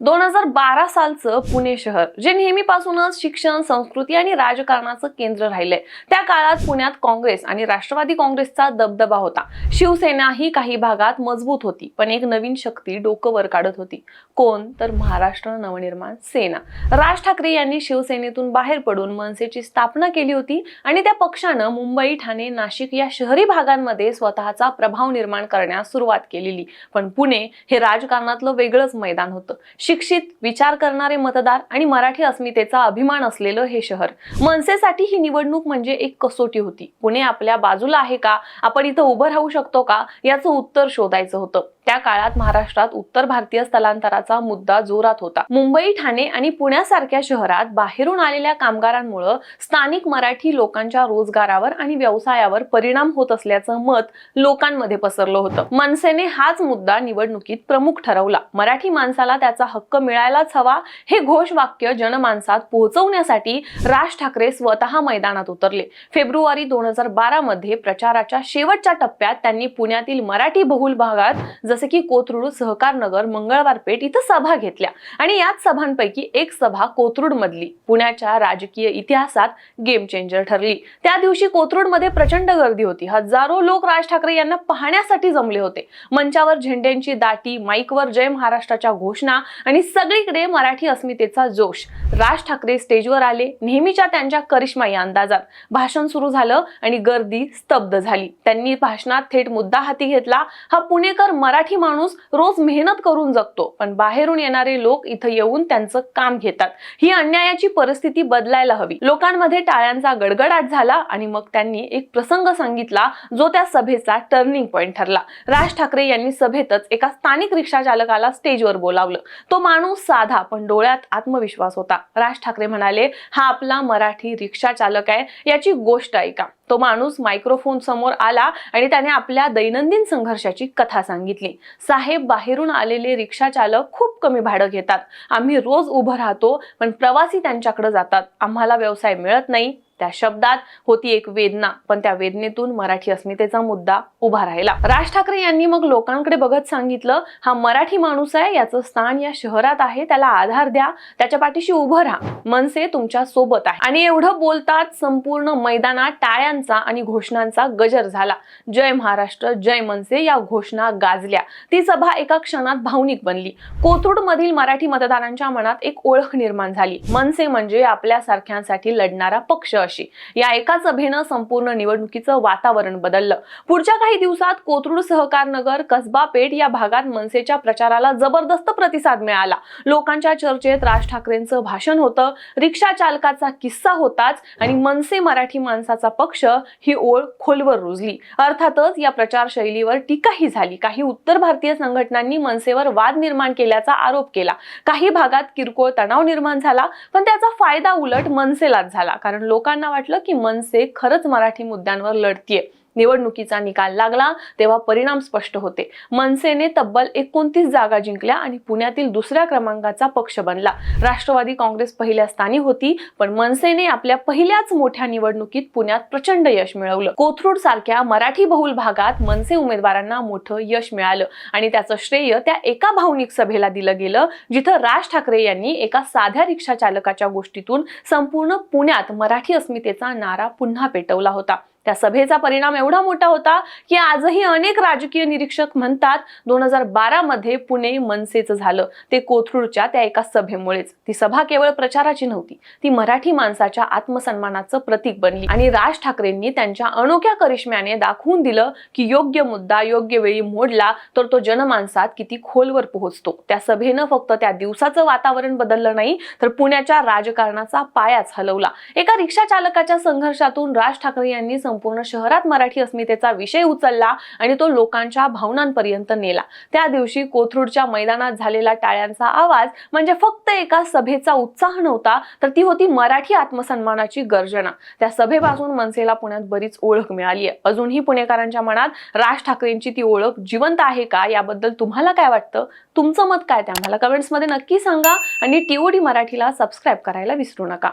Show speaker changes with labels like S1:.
S1: दोन हजार बारा सालचं पुणे शहर जे नेहमीपासूनच शिक्षण संस्कृती आणि राजकारणाचं केंद्र राहिले त्या काळात पुण्यात काँग्रेस आणि राष्ट्रवादी काँग्रेसचा दबदबा होता. शिवसेना ही काही भागात मजबूत होती पण एक नवीन शक्ती डोकं वर काढत होती. कोण? तर महाराष्ट्र नवनिर्माण सेना. राज ठाकरे यांनी शिवसेनेतून बाहेर पडून मनसेची स्थापना केली होती आणि त्या पक्षानं मुंबई ठाणे नाशिक या शहरी भागांमध्ये स्वतःचा प्रभाव निर्माण करण्यास सुरुवात केलेली. पण पुणे हे राजकारणातलं वेगळंच मैदान होतं. शिक्षित विचार करणारे मतदार आणि मराठी अस्मितेचा अभिमान असलेलं हे शहर. मनसेसाठी ही निवडणूक म्हणजे एक कसोटी होती. पुणे आपल्या बाजूला आहे का? आपण इथं उभं राहू शकतो का? याचं उत्तर शोधायचं होतं. त्या काळात महाराष्ट्रात उत्तर भारतीय स्थलांतराचा मुद्दा जोरात होता. मुंबई ठाणे आणि पुण्यासारख्या शहरात बाहेरून आलेल्या कामगारांमुळे स्थानिक मराठी लोकांच्या रोजगारावर आणि व्यवसायावर परिणाम होत असल्याचं मत लोकांमध्ये पसरलं होतं. मनसेने हाच मुद्दा निवडणुकीत प्रमुख ठरवला. मराठी माणसाला त्याचा हक्क मिळायलाच हवा हे घोषवाक्य जनमानसात पोहोचवण्यासाठी राज ठाकरे स्वतः मैदानात उतरले. फेब्रुवारी दोन हजार बारा मध्ये प्रचाराच्या शेवटच्या टप्प्यात त्यांनी पुण्यातील मराठी बहुल भागात जसे की कोथरूड सहकार नगर मंगळवार पेठ इथं सभा घेतल्या आणि याच सभांपैकी एक सभा कोथरूड मधली पुण्याच्या राजकीय इतिहासात गेम चेंजर ठरली. त्या दिवशी कोथरूडमध्ये प्रचंड गर्दी होती. हजारो लोक राज ठाकरे यांना पाहण्यासाठी जमले होते. मंचावर झेंड्यांची दाटी माईकवर जय महाराष्ट्राच्या घोषणा आणि सगळीकडे मराठी अस्मितेचा जोश. राज ठाकरे स्टेजवर आले नेहमीच्या त्यांच्या करिश्माई अंदाजात. भाषण सुरू झालं आणि गर्दी स्तब्ध झाली. त्यांनी भाषणात थेट मुद्दा हाती घेतला हा पुणेकर मराठी माणूस रोज मेहनत करून जगतो पण बाहेरून येणारे लोक इथं येऊन त्यांचं काम घेतात. ही अन्यायाची परिस्थिती बदलायला हवी. लोकांमध्ये टाळ्यांचा गडगडाट झाला आणि मग त्यांनी एक प्रसंग सांगितला जो त्या सभेचा टर्निंग पॉइंट ठरला. राज ठाकरे यांनी सभेतच एका स्थानिक रिक्षा चालकाला स्टेजवर बोलावलं. तो माणूस साधा पण डोळ्यात आत्मविश्वास होता. राज ठाकरे म्हणाले हा आपला मराठी रिक्षा चालक आहे याची गोष्ट ऐका. तो माणूस मायक्रोफोन समोर आला आणि त्याने आपल्या दैनंदिन संघर्षाची कथा सांगितली. साहेब बाहेरून आलेले रिक्षा चालक खूप कमी भाडं घेतात. आम्ही रोज उभं राहतो पण प्रवासी त्यांच्याकडे जातात. आम्हाला व्यवसाय मिळत नाही. त्या शब्दात होती एक वेदना. पण त्या वेदनेतून मराठी अस्मितेचा मुद्दा उभा राहिला. राज ठाकरे यांनी मग लोकांकडे बघत सांगितलं हा मराठी माणूस आहे याचं स्थान या शहरात आहे त्याला आधार द्या त्याच्या पाठीशी उभं राहा मनसे तुमच्यासोबत आहे. आणि एवढं बोलतात संपूर्ण मैदानात टाळ्यांचा आणि घोषणांचा गजर झाला. जय महाराष्ट्र जय मनसे या घोषणा गाजल्या. ती सभा एका क्षणात भावनिक बनली. कोथरूड मधील मराठी मतदारांच्या मनात एक ओळख निर्माण झाली. मनसे म्हणजे आपल्यासारख्यांसाठी लढणारा पक्ष अशी या एकाच सभेनं संपूर्ण निवडणुकीचं वातावरण बदललं. पुढच्या काही दिवसात कोथरूड सहकार नगर कसबा पेठ या भागात मनसेच्या प्रचाराला जबरदस्त प्रतिसाद मिळाला. लोकांच्या चर्चेत राज ठाकरेंचं भाषण होतं. रिक्षा चालकाचा किस्सा होताच आणि मनसे मराठी माणसाचा पक्ष ही ओळ खोलवर रुजली. अर्थातच या प्रचार शैलीवर टीकाही झाली. काही उत्तर भारतीय संघटनांनी मनसेवर वाद निर्माण केल्याचा आरोप केला. काही भागात किरकोळ तणाव निर्माण झाला पण त्याचा फायदा उलट मनसेलाच झाला. कारण लोकांना वाटलं की मनसे खरंच मराठी मुद्द्यांवर लढतीये. निवडणुकीचा निकाल लागला तेव्हा परिणाम स्पष्ट होते. मनसेने तब्बल एकोणतीस जागा जिंकल्या आणि पुण्यातील दुसऱ्या क्रमांकाचा पक्ष बनला. राष्ट्रवादी काँग्रेस पहिल्या स्थानी होती पण मनसेने आपल्या पहिल्याच मोठ्या निवडणुकीत पुण्यात प्रचंड यश मिळवलं. कोथरूड सारख्या मराठी बहुल भागात मनसे उमेदवारांना मोठं यश मिळालं आणि त्याचं श्रेय त्या एका भावनिक सभेला दिलं गेलं जिथं राज ठाकरे यांनी एका साध्या रिक्षा चालकाच्या गोष्टीतून संपूर्ण पुण्यात मराठी अस्मितेचा नारा पुन्हा पेटवला होता. त्या सभेचा परिणाम एवढा मोठा होता की आजही अनेक राजकीय निरीक्षक म्हणतात दोन हजार बारा मध्ये पुणे मनसेचं झालं. ते कोथरूडच्या त्या एका सभेमुळेच. ती सभा केवळ प्रचाराची नव्हती ती मराठी माणसाच्या आत्मसन्मानाचं प्रतीक बनली. आणि राज ठाकरेंनी त्यांच्या अनोख्या करिश्म्याने दाखवून दिलं की योग्य मुद्दा योग्य वेळी मोडला तर तो जनमानसात किती खोलवर पोहोचतो. त्या सभेनं फक्त त्या दिवसाचं वातावरण बदललं नाही तर पुण्याच्या राजकारणाचा पायाच हलवला. एका रिक्षा चालकाच्या संघर्षातून राज ठाकरे यांनी संपूर्ण शहरात मराठी अस्मितेचा विषय उचलला आणि तो लोकांच्या भावनांपर्यंत नेला. त्या दिवशी कोथरूडच्या मैदानात झालेला टाळ्यांचा आवाज म्हणजे फक्त एका सभेचा उत्साह नव्हता तर ती होती मराठी आत्मसन्मानाची गर्जना. त्या सभेपासून मनसेला पुण्यात बरीच ओळख मिळाली आहे. अजूनही पुणेकरांच्या मनात राज ठाकरेंची ती ओळख जिवंत आहे का? याबद्दल तुम्हाला काय वाटतं? तुमचं मत काय ते आम्हाला कमेंट्समध्ये नक्की सांगा आणि टीओडी मराठीला सबस्क्राईब करायला विसरू नका.